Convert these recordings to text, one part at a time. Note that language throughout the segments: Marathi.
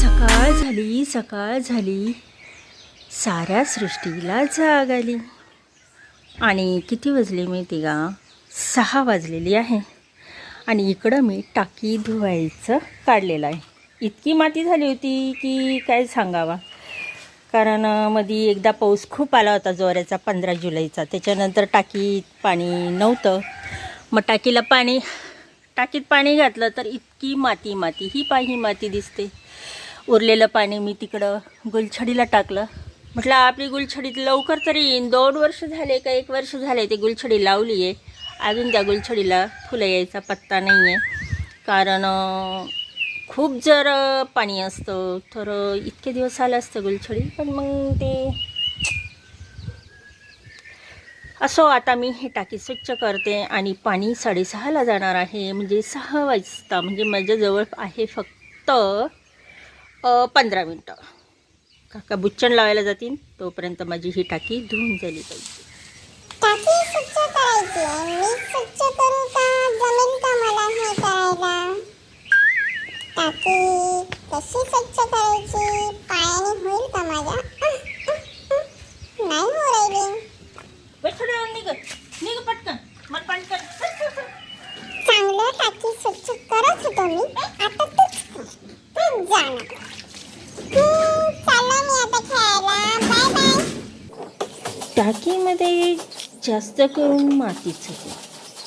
सकाळ झाली सकाळ झाली. साऱ्या सृष्टीला जाग आली. आणि किती वाजली माहिती का? सहा वाजलेली आहे. आणि इकडं मी टाकी धुवायचं काढलेलं आहे. इतकी माती झाली होती की काय सांगावा. कारण मध्ये एकदा पाऊस खूप आला होता जोऱ्याचा पंधरा जुलैचा. त्याच्यानंतर टाकीत पाणी नव्हतं. मग टाकीला पाणी टाकीत पाणी घातलं तर इतकी माती माती. ही पाही माती दिसते. उरलेलं पाणी मी तिकडं गुलछडीला टाकलं. म्हटलं आपली गुलछडीत लवकर तरी येईन. दोन वर्ष झाले का एक वर्ष झाले ते गुलछडी लावली आहे अजून त्या गुलछडीला फुलं यायचा पत्ता नाही आहे कारण खूप जर पाणी असतं. तर इतके दिवस आलं असतं गुलछडी पण मग ते असो आता मी हे टाकी स्वच्छ करते आणि पाणी साडेसहाला जाणार आहे. म्हणजे सहा वाजता म्हणजे माझ्याजवळ आहे फक्त पंधरा मिनटं. काका बुच्चण लावायला जातील तोपर्यंत माझी ही टाकी धुवून झाली पाहिजे. टाकी कशी स्वच्छ करायची? पायाने होईल का माझ्या? नाही हो राहिली. निघ. निघ पटकन. मला पाणी कर. चांगलं टाकी स्वच्छ करत होतो मी. आता तूच कर. तूच जा ना. हम्म, चाललो मी आता खेळायला. Bye bye. टाकीमध्ये जास्त करून मातीच होती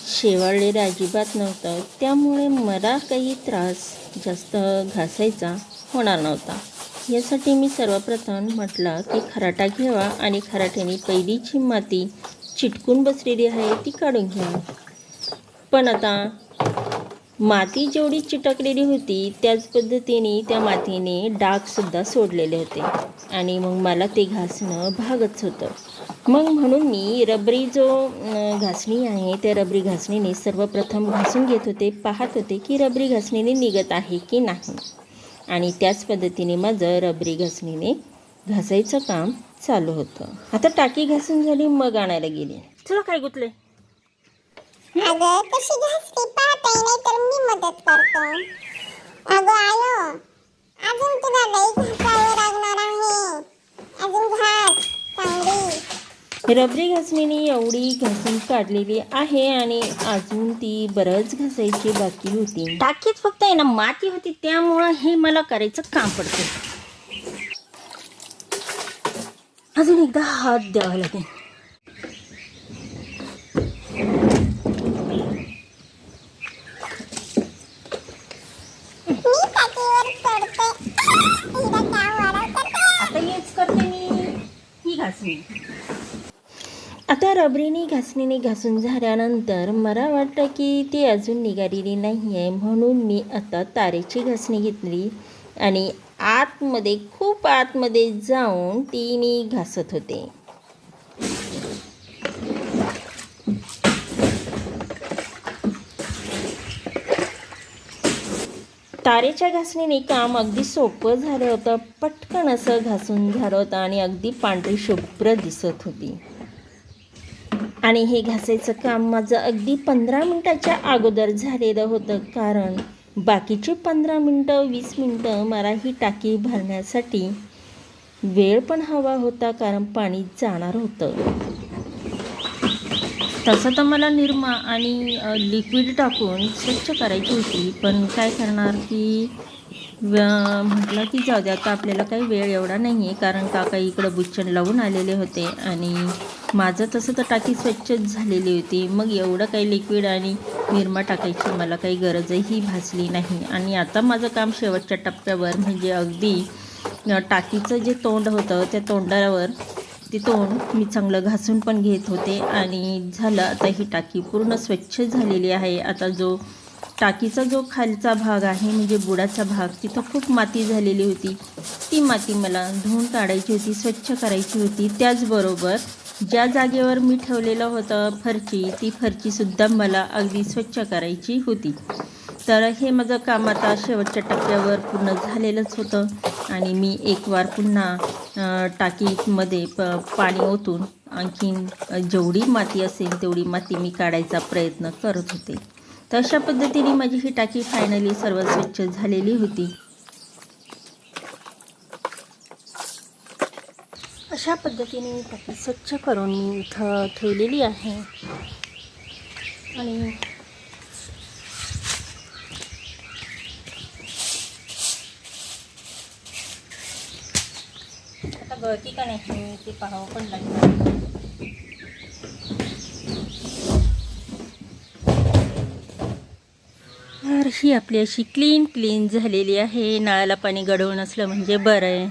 शेवाळलेलं अजिबात नव्हतं. त्यामुळे मला काही त्रास जास्त घासायचा होणार नव्हता. यासाठी मी सर्वप्रथम म्हटलं की खराटा घ्यावा आणि खराट्याने पहिलीची माती चिटकून बसलेली आहे ती काढून घ्यावी पण आता माती जेवढी चिटकलेली होती त्याच पद्धतीने त्या मातीने डागसुद्धा सोडलेले होते. आणि मग मला ते घासणं भागच होतं. मग म्हणून मी रबरी जो घासणी आहे त्या रबरी घासणीने सर्वप्रथम घासून घेत होते पाहत होते की रबरी घासणीने निघत आहे की नाही. आणि त्याच पद्धतीने माझं रबरी घासणीने घासायचं काम चालू होतं. आता टाकी घासून झाली मग आणायला गेली. तुला काय गुतले? अगं कशी घासली पाहताय नाही तर मी मदत करतो. अगं आयो अजून तुला लई घासावे लागणार आहे. अजून घास चांगली. रबरी घासणीने एवढी घासून काढलेली आहे आणि अजून ती बरंच घासायची बाकी होती. टाकीत फक्त आहे ना माती होती त्यामुळं हे मला करायचं काम पडतं अजून एकदा हात द्यावा लागेल. आता हेच करते मी. ही घासणी आता रबरीने घासणीने घासून झाल्यानंतर मला वाटतं की ती अजून निघालेली नाही आहे म्हणून मी आता तारेची घासणी घेतली आणि आतमध्ये खूप आतमध्ये जाऊन ती मी घासत होते. तारेच्या घासणीने काम अगदी सोपं झालं होतं. पटकन असं घासून झालं होतं आणि अगदी पांढरी शुभ्र दिसत होती. आणि हे घासायचं काम माझं अगदी पंधरा मिनटाच्या अगोदर झालेलं होतं. कारण बाकीचे पंधरा मिनटं वीस मिनटं मला ही टाकी भरण्यासाठी वेळ पण हवा होता कारण पाणी जाणार होतं. तसं तर मला निरमा आणि लिक्विड टाकून स्वच्छ करायची होती पण काय करणार की म्हटलं की जाऊ द्या आता आपल्याला काही वेळ एवढा नाही आहे कारण काका इकडं बुच्चन लावून आलेले होते आणि माझं तसं तर टाकी स्वच्छच झालेली होती. मग एवढं काही लिक्विड आणि निरमा टाकायची मला काही गरजही भासली नाही. आणि आता माझं काम शेवटच्या टप्प्यावर म्हणजे अगदी टाकीचं जे तोंड होतं त्या तोंडावर ते तोंड मी चांगलं घासून पण घेत होते. आणि झालं आता ही टाकी पूर्ण स्वच्छ झालेली आहे. आता जो टाकीचा जो खालचा भाग आहे म्हणजे बुडाचा भाग तिथं खूप माती झालेली होती. ती माती मला धुवून काढायची होती स्वच्छ करायची होती. त्याचबरोबर ज्या जागेवर मी ठेवलेलं होतं फरची ती फरचीसुद्धा मला अगदी स्वच्छ करायची होती. तर हे माझं काम आता शेवटच्या टप्प्यावर पूर्ण झालेलंच होतं आणि मी एक वार पुन्हा टाकीमध्ये प पाणी ओतून आणखीन जेवढी माती असेल तेवढी माती मी काढायचा प्रयत्न करत होते. तर अशा पद्धतीने माझी ही टाकी फायनली सर्व स्वच्छ झालेली होती. अशा पद्धतीने टाकी स्वच्छ करून मी इथं ठेवलेली आहे. आणि आता गळती का नाही ते पाहावं पण लागणार तर ही आपली अशी क्लीन क्लीन झालेली आहे. नळाला पाणी गडवून असलं म्हणजे बरं आहे.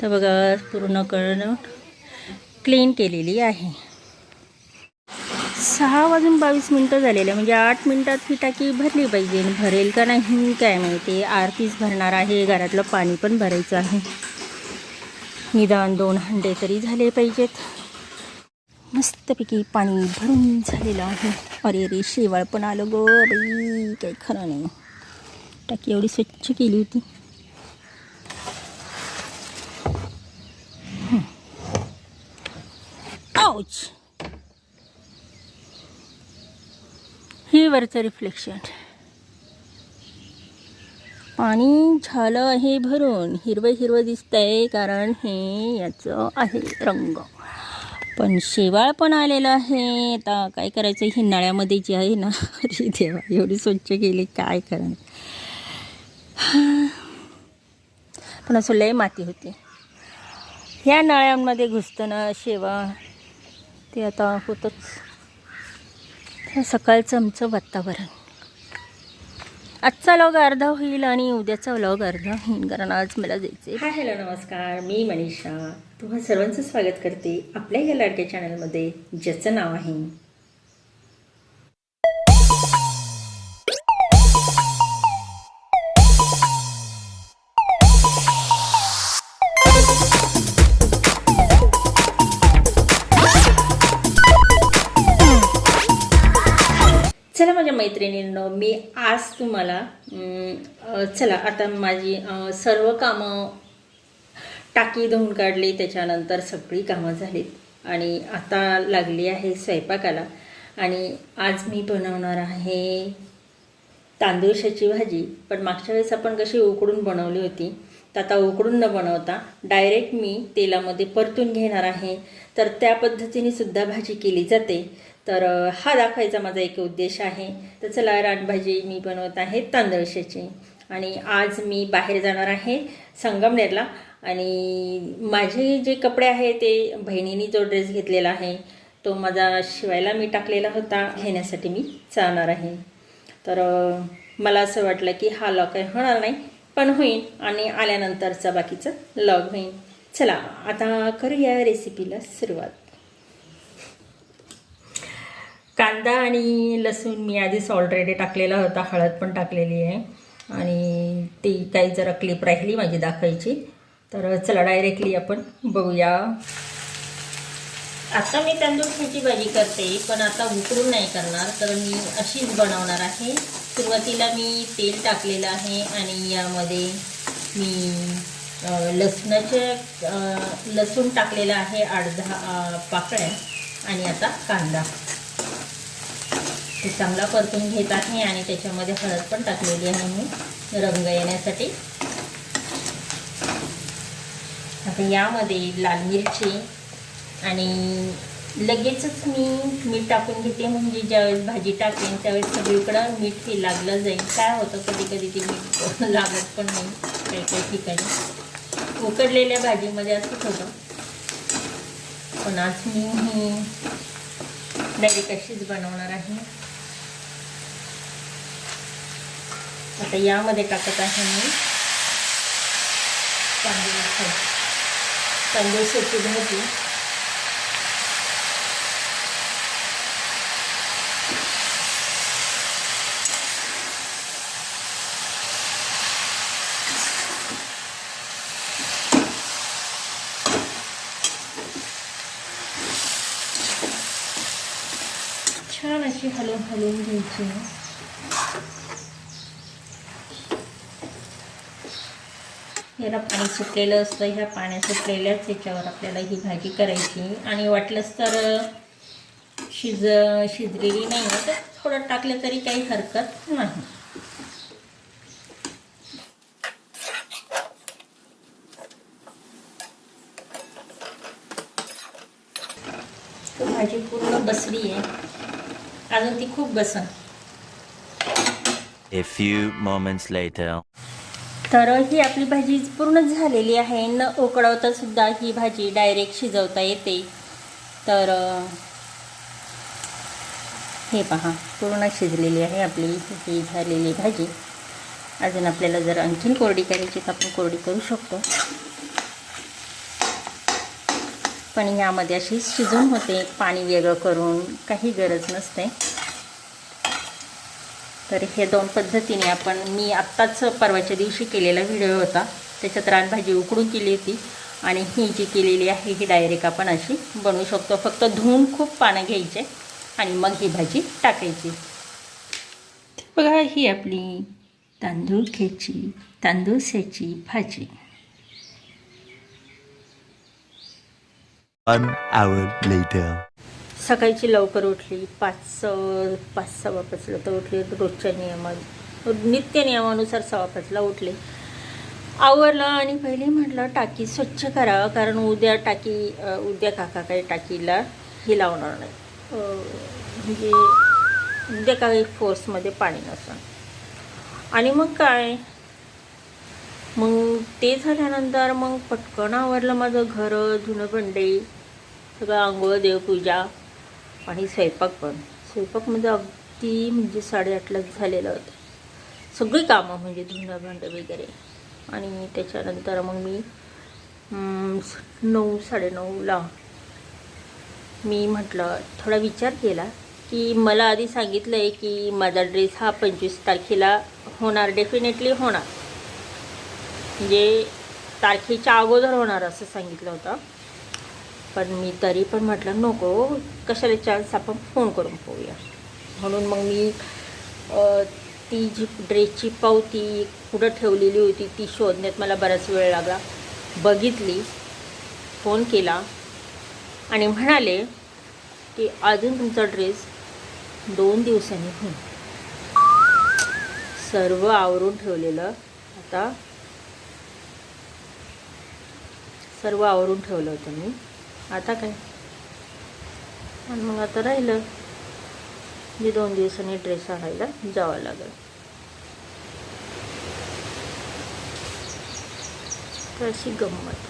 तर बघा पूर्ण करणं क्लीन केलेली आहे. सहा वाजून बावीस मिनटं झालेले आहे. म्हणजे आठ मिनटात ही टाकी भरली पाहिजे. भरेल का नाही काय माहिती. आरतीच भरणार आहे घरातलं पाणी पण भरायचं आहे. निदान दोन हंडे तरी झाले पाहिजेत. मस्तपैकी पाणी भरून झालेलं आहे. अरे रे शेवाळ पण आलं गो बाई काही खरं नाही. टाकी एवढी स्वच्छ केली होती. आऊच हे वरचं रिफ्लेक्शन पाणी झालं आहे भरून हिरवं हिरवं दिसतंय कारण हे याचं आहे रंग. पण शेवाळ पण आलेलं आहे. आता काय करायचं? ही नळ्यामध्ये जी आहे ना अरे देवा एवढी स्वच्छ केली काय करणार? पण असं लय माती होती. ह्या नळ्यांमध्ये घुसतं ना शेवाळ ते आता होतंच. सकाळचं आमचं वातावरण. आजचा लॉग अर्धा होईल आणि उद्याचा व्लॉग अर्धा होईल कारण आज मला जायचे हाय हॅलो नमस्कार. मी मनीषा. तुम्हा सर्वांचं स्वागत करते आपल्या या लाडक्या चॅनलमध्ये ज्याचं नाव आहे मैत्रिणींनो मी आज तुम्हाला चला आता माझी सर्व कामं टाकी धुवून काढली त्याच्यानंतर सगळी कामं झालीत. आणि आता लागली आहे स्वयंपाकाला. आणि आज मी बनवणार आहे तांदूळशाची भाजी. पण मागच्या वेळेस आपण कशी उकडून बनवली होती तर आता उकडून न बनवता डायरेक्ट मी तेलामध्ये परतून घेणार आहे. तर त्या पद्धतीने सुद्धा भाजी केली जाते. तर हा दाखवायचा माझा एक उद्देश आहे. तर चला रानभाजी मी बनवत आहे तांदळशाची आणि आज मी बाहेर जाणार आहे संगमनेरला. आणि माझे जे कपडे आहे ते बहिणीने जो ड्रेस घेतलेला आहे तो माझा शिवायला मी टाकलेला होता. घेण्यासाठी मी जाणार आहे. तर मला असं वाटलं की हा लॉग काही होणार नाही पण होईल आणि आल्यानंतरचा बाकीचं लॉग होईल चला आता करूया रेसिपीला सुरुवात. कांदा आणि लसूण मी आधीच ऑलरेडी टाकलेला होता हळद पण टाकलेली आहे. आणि ती काही जरा क्लिप राहिली माझी दाखवायची. तर चला डायरेक्टली आपण बघूया. आता मी तांदूळची भाजी करते पण आता उकरून नाही करणार तर मी अशीच बनवणार आहे. सुरुवातीला मी तेल टाकलेलं आहे आणि यामध्ये मी अ, लसूण टाकलेलं आहे अर्धा पाकळ्या आणि आता कांदा. ते चांगला परतून घेत आहे आणि त्याच्यामध्ये हळद पण टाकलेली आहे मी रंग येण्यासाठी. आता यामध्ये लाल मिरची आणि लगेचच मी मीठ टाकून घेते म्हणजे ज्यावेळेस भाजी टाकेन त्यावेळेस सगळीकडं मीठ हे लागलं जाईल. काय होतं कधी कधी ते मीठ लागत पण नाही काही काही ठिकाणी. उकडलेल्या भाजीमध्ये असंच होतं. पण आज मी ही डायरेक्ट अशीच बनवणार आहे. आता यामध्ये टाकत आहे मी. तांदूळ तांदूळची भाजी. छान अशी हलवून हलवून घ्यायची ह्याला पाणी सुटलेलं असतं. ह्या पाण्या सुटलेल्याच याच्यावर आपल्याला ही भाजी करायची. आणि वाटलंच तर शिज शिजलेली नाही आहे तर थोडं टाकलं तरी काही हरकत नाही. भाजी पूर्ण बसली आहे. अजून ती खूप बसन. A few moments later. तर ही आपली भाजी पूर्ण झालेली आहे. न उकळवता सुद्धा ही भाजी डायरेक्ट शिजवता येते. तर हे पहा पूर्ण शिजलेली आहे आपली ही झालेली भाजी. अजून आपल्याला जर आणखीन कोरडी करायची तर आपण कोरडी करू शकतो. पण ह्यामध्ये अशी शिजून होते. पाणी वेगळं करून काही गरज नसते. तर हे दोन पद्धतीने आपण मी आत्ताच परवाच्या दिवशी केलेला व्हिडिओ होता. त्याच्यात रानभाजी उकडून केली होती आणि ही जी केलेली आहे ही डायरेक्ट आपण अशी बनवू शकतो. फक्त धुवून खूप पानं घ्यायचे आणि मग ही भाजी टाकायची. बघा ही आपली तांदूळ खेची तांदूळशाची भाजी. One hour later. सकाळची लवकर उठली पाच पाच सव्वा पाचला तर उठली रोजच्या नियमा नित्य नियमानुसार सव्वा पाचला उठले. आवरलं आणि पहिले म्हटलं टाकी स्वच्छ करावं कारण उद्या टाकी उद्या काका काही टाकीला हे लावणार नाही. म्हणजे उद्या काही फोर्समध्ये पाणी नसतं आणि मग काय? मग ते झाल्यानंतर मग पटकन आवरलं माझं घर धुणं भांडे सगळं आंघोळ देवपूजा. आणि स्वयंपाक पण. स्वयंपाक म्हणजे अगदी म्हणजे साडेआठला झालेलं होतं. सगळी कामं म्हणजे धुणं भांडं वगैरे. आणि त्याच्यानंतर मग मी नऊ साडेनऊला मी म्हटलं थोडा विचार केला की मला आधी सांगितलं आहे की माझा ड्रेस हा पंचवीस तारखेला होणार डेफिनेटली होणार. म्हणजे तारखेच्या अगोदर होणार असं सांगितलं होतं. पण मी तरी पण म्हटलं नको कशाला चान्स आपण फोन करून पाहूया. म्हणून मग मी ती जी ड्रेसची पावती कुठं ठेवलेली होती ती शोधण्यात मला बराच वेळ लागला. बघितली फोन केला आणि म्हणाले की अजून तुमचा ड्रेस दोन दिवसांनी होईल. सर्व आवरून ठेवलेलं आता सर्व आवरून ठेवलं होतं मी. आता काय? आणि मग आता राहिलं. मी दोन दिवसांनी ड्रेस आणायला जावं लागेल. तर अशी गंमत.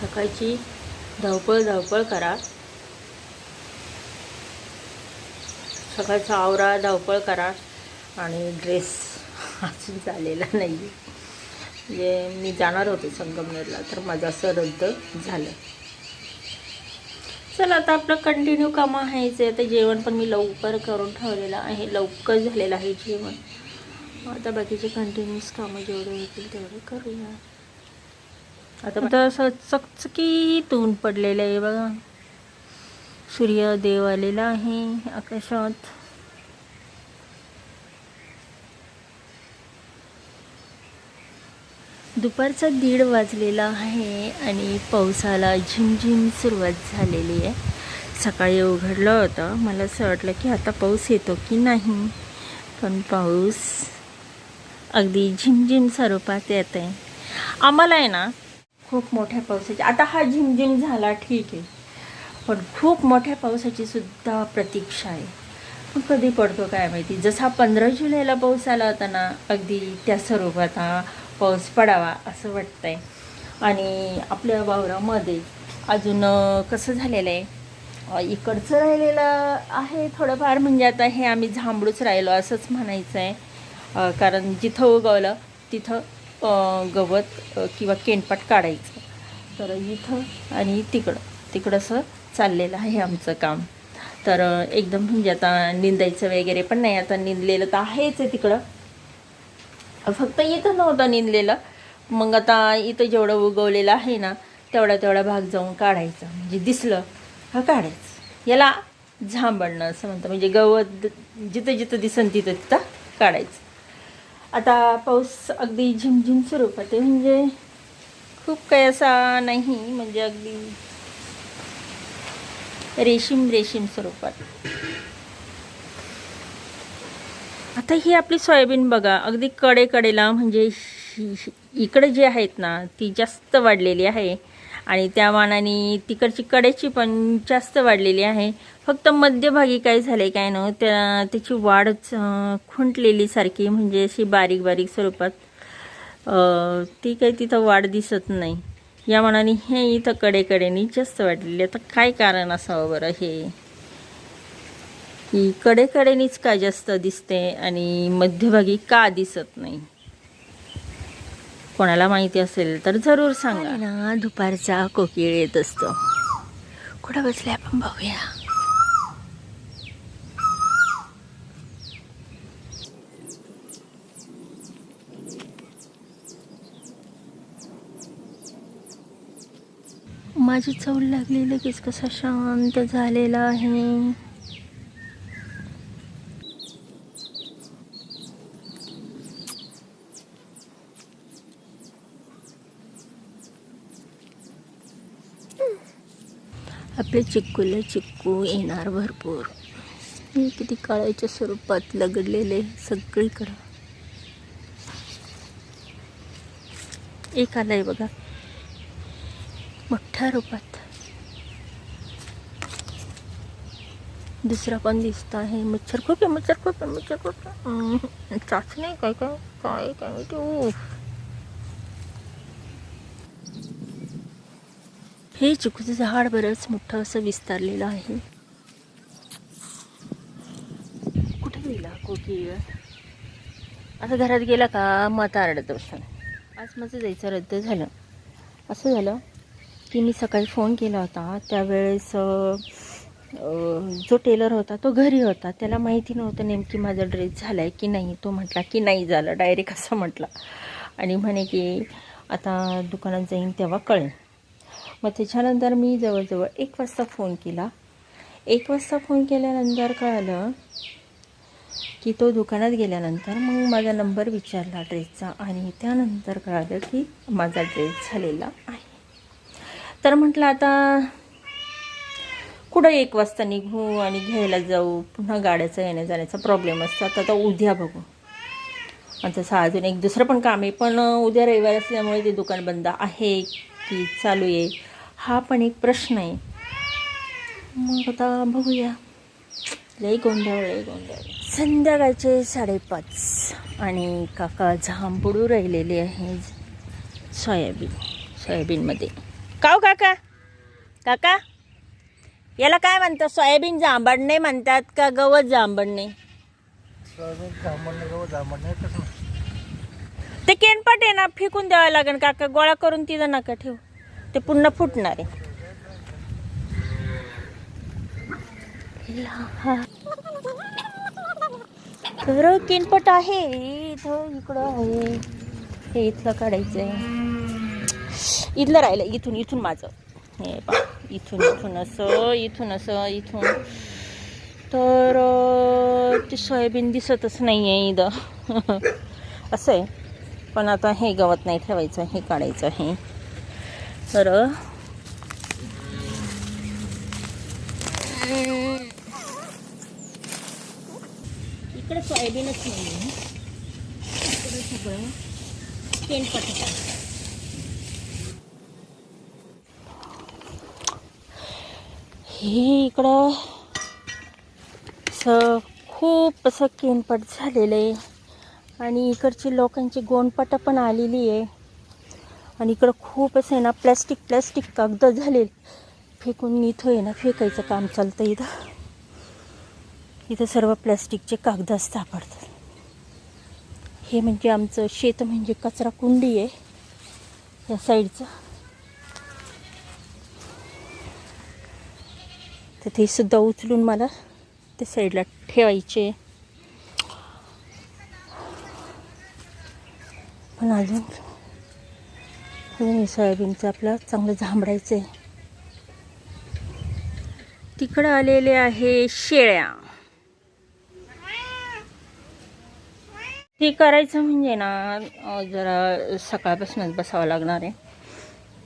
सकाळची धावपळ धावपळ करा. सकाळचा आवरा धावपळ करा. आणि ड्रेस अजून झालेला नाही म्हणजे मी जाणार होते संगमनेरला तर माझं असं रद्द झालं. चला आता आपलं कंटिन्यू कामं आहेच आहे. आता जेवण पण मी लवकर करून ठेवलेलं आहे. लवकर झालेलं आहे जेवण. आता बाकीचे कंटिन्यूस कामं जेवढे होतील तेवढे करूया. आता आता असं चकचकीत ऊन पडलेलं आहे बघा. सूर्यदेव आलेला आहे आकाशात. दुपारचा दीड वाजलेला आहे आणि पावसाला झिमझिम सुरुवात झालेली आहे. सकाळी उघडलं होतं. मला असं वाटलं की आता पाऊस येतो की नाही? पण पाऊस अगदी झिमझिम स्वरूपात येत आहे आम्हाला आहे ना खूप मोठ्या पावसाची आता हा झिमझिम झाला ठीक आहे. पण खूप मोठ्या पावसाची सुद्धा प्रतीक्षा आहे. पण कधी पडतो काय माहिती? जसा पंधरा जुलैला पाऊस आला होता ना अगदी त्या स्वरूपात हा पाऊस पडावा असं वाटतं आहे आणि आपल्या वावरामध्ये अजून कसं झालेलं आहे इकडचं राहिलेलं आहे थोडंफार म्हणजे आता हे आम्ही झांबडूच राहिलो असंच म्हणायचं आहे कारण जिथं उगवलं तिथं गवत किंवा केनपाट काढायचं. तर इथं आणि तिकडं तिकडं असं चाललेलं आहे आमचं काम. तर एकदम म्हणजे आता निंदायचं वगैरे पण नाही. आता निंदलेलं तर आहेच आहे तिकडं. फक्त इथं नव्हतं निंदलेलं मग आता इथं जेवढं उगवलेलं आहे ना तेवढा तेवढा भाग जाऊन काढायचा. म्हणजे दिसलं. हा काढायचं. याला झांबडणं असं म्हणतं म्हणजे गवत जिथं जिथं दिसन तिथं तिथं काढायचं. आता पाऊस अगदी झिमझिम स्वरूपात आहे म्हणजे खूप काही असा नाही. म्हणजे अगदी रेशीम रेशीम स्वरूपात. आता ही आपली सोयाबीन बघा अगदी कडे कडेला म्हणजे इकडे जी आहेत ना ती जास्त वाढलेली आहे. आणि त्या मानाने तिकडची कडेची पण जास्त वाढलेली आहे. फक्त मध्यभागी काय झालं काय ना त्या त्याची वाढच खुंटलेली सारखी म्हणजे अशी बारीक बारीक स्वरूपात ती काही तिथं वाढ दिसत नाही. या मानाने हे इथं कडेकडेने जास्त वाढलेली. आता काय कारण असावं बरं हे? की कडेकडेनीच का जास्त दिसते आणि मध्यभागी का दिसत नाही. कोणाला माहिती असेल तर जरूर सांगा. ना दुपारचा कोकिळ येत असतो. कुठं बसले आपण बघूया. माझी चौल लागली लगेच कसा शांत झालेला आहे. आपले चिक्कूला चिक्कू येणार भरपूर. हे किती काळाच्या स्वरूपात लगडलेले सगळीकडं. एक आलंय बघा. मोठ्या रूपात. दुसरा पण दिसत आहे. मच्छर खूप आहे मच्छर खूप आहे मच्छर खूप आहे. चाचणी काय काय काय काय माहिती हे चिकूचं झाड बरंच मोठं असं विस्तारलेलं आहे. कुठे गेला कोकी आता घरात गेला का मत आरडत बसून आज माझं जायचं रद्द झालं. असं झालं की मी सकाळी फोन केला होता. त्यावेळेस जो टेलर होता तो घरी होता. त्याला माहिती नव्हतं नेमकी माझा ड्रेस झाला आहे की नाही. तो म्हटला की नाही झालं. डायरेक्ट असं म्हटला. आणि म्हणे की आता दुकानात जाईन तेव्हा कळेल. मग त्याच्यानंतर मी जवळजवळ एक वाजता फोन केला. एक वाजता फोन केल्यानंतर कळलं की तो दुकानात गेल्यानंतर मग माझा नंबर विचारला ड्रेसचा आणि त्यानंतर कळालं की माझा ड्रेस झालेला आहे. तर म्हटलं आता कुठं एक वाजता निघू आणि घ्यायला जाऊ? पुन्हा गाड्याचा येण्या जाण्याचा प्रॉब्लेम असतो. आता आता उद्या बघू. आणि तसं अजून एक दुसरं पण काम आहे. पण उद्या रविवार असल्यामुळे ते दुकान बंद आहे की चालू आहे? हा पण एक प्रश्न आहे. मग आता बघूया. लय गोंधळ लय गोंधळ. संध्याकाळचे साडेपाच आणि काका झांबुडू राहिलेले आहे सोयाबीन सोयाबीनमध्ये. काव काका? काका? याला काय म्हणतात सोयाबीन जांभळणे म्हणतात का गवत जांभळणे? ते केनपट आहे ना फेकून द्यावं लागेल काका. गोळा करून तिथं नका ठेवू. ते पुन्हा फुटणार आहे. तर किनपट आहे. इथं इकडं आहे. हे इथलं काढायचं आहे इथलं राहिलं इथून इथून माझं. हे पा इथून इथून असं इथून असं इथून. तर ते सोयाबीन दिसतच नाही आहे इथं. असं आहे. पण आता हे गवत नाही ठेवायचं हे काढायचं आहे. तर इकडे सोयाबीनच नाही इकडे सगळं तेलपट हे इकडं असं खूप असं केनपट झालेलं आहे. आणि इकडची लोकांची गोंडपटं पण आलेली आहे. आणि इकडं खूप असं आहे ना प्लॅस्टिक प्लॅस्टिक कागद झाले फेकून इथं आहे ना फेकायचं काम चालतं इथं. इथं सर्व प्लॅस्टिकचे कागद सापडतात. हे म्हणजे आमचं शेत म्हणजे कचरा कुंडी आहे या साईडचं. तर ते सुद्धा उचलून मला त्या साईडला ठेवायचे. पण अजून अजून हे सोयाबीनचं आपलं चांगलं झांबडायचं आहे. तिकडं आलेले आहे शेळ्या. ते करायचं म्हणजे ना जरा सकाळपासूनच बसावं लागणार आहे.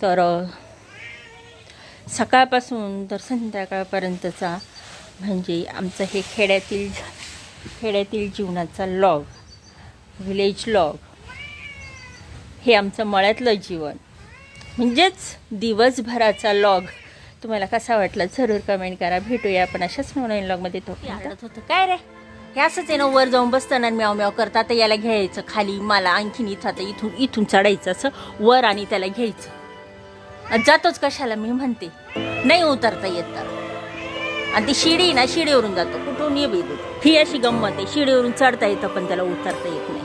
तर सकाळपासून तर संध्याकाळपर्यंतचा म्हणजे आमचं हे खेड्यातील खेड्यातील जीवनाचा लॉग विलेज लॉग हे आमचं मळ्यातलं जीवन. म्हणजेच दिवसभराचा लॉग तुम्हाला कसा वाटला जरूर कमेंट करा. भेटूया आपण अशाच नवीन लॉगमध्ये तो आडत होतं. काय रे? हे असंच आहे ना वर जाऊन बसताना म्याव म्याव करता तर याला घ्यायचं खाली मला आणखीन इथं आता इथून इथून चढायचं असं वर आणि त्याला घ्यायचं. जातोच कशाला मी म्हणते. नाही उतरता येत तर. आणि ती शिडी ना शिडीवरून जातो. कुठून ये बेदू ही अशी गंमत आहे शिडीवरून चढता येतं पण त्याला उतरता येत नाही.